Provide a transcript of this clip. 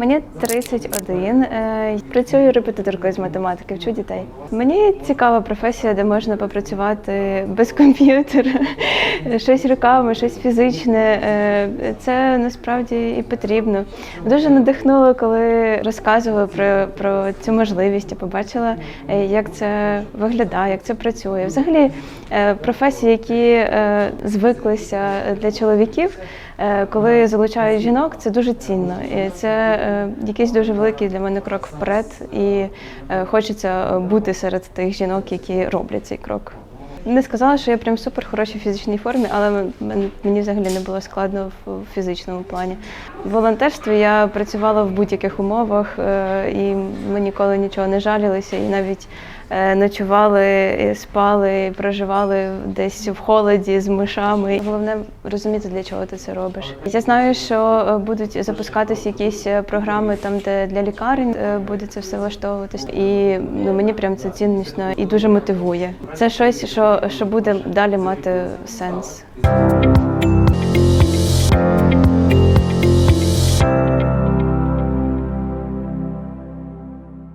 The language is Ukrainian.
Мені 31. е, Працюю репетиторкою з математики, вчу дітей. Мені цікава професія, де можна попрацювати без комп'ютера, щось руками, щось фізичне. Е, Це насправді і потрібно. Дуже надихнуло, коли розказували про, про цю можливість. Я побачила, е, як це виглядає, як це працює. Взагалі, професії, які звиклися для чоловіків. Коли залучають жінок, це дуже цінно. І це якийсь дуже великий для мене крок вперед, і е, хочеться бути серед тих жінок, які роблять цей крок. Не сказала, що я прям супер хорошій фізичній формі, але мені взагалі не було складно в фізичному плані. В волонтерстві я працювала в будь-яких умовах, е, і ми ніколи нічого не жалілися, і навіть е, ночували, спали, проживали десь в холоді з мишами. Головне розуміти, для чого ти це робиш. Я знаю, що е, будуть запускатися якісь е, програми там, де для лікарень е, буде це все влаштовуватись. І ну, мені прям це ціннісно і дуже мотивує. Це щось, що, що буде далі мати сенс.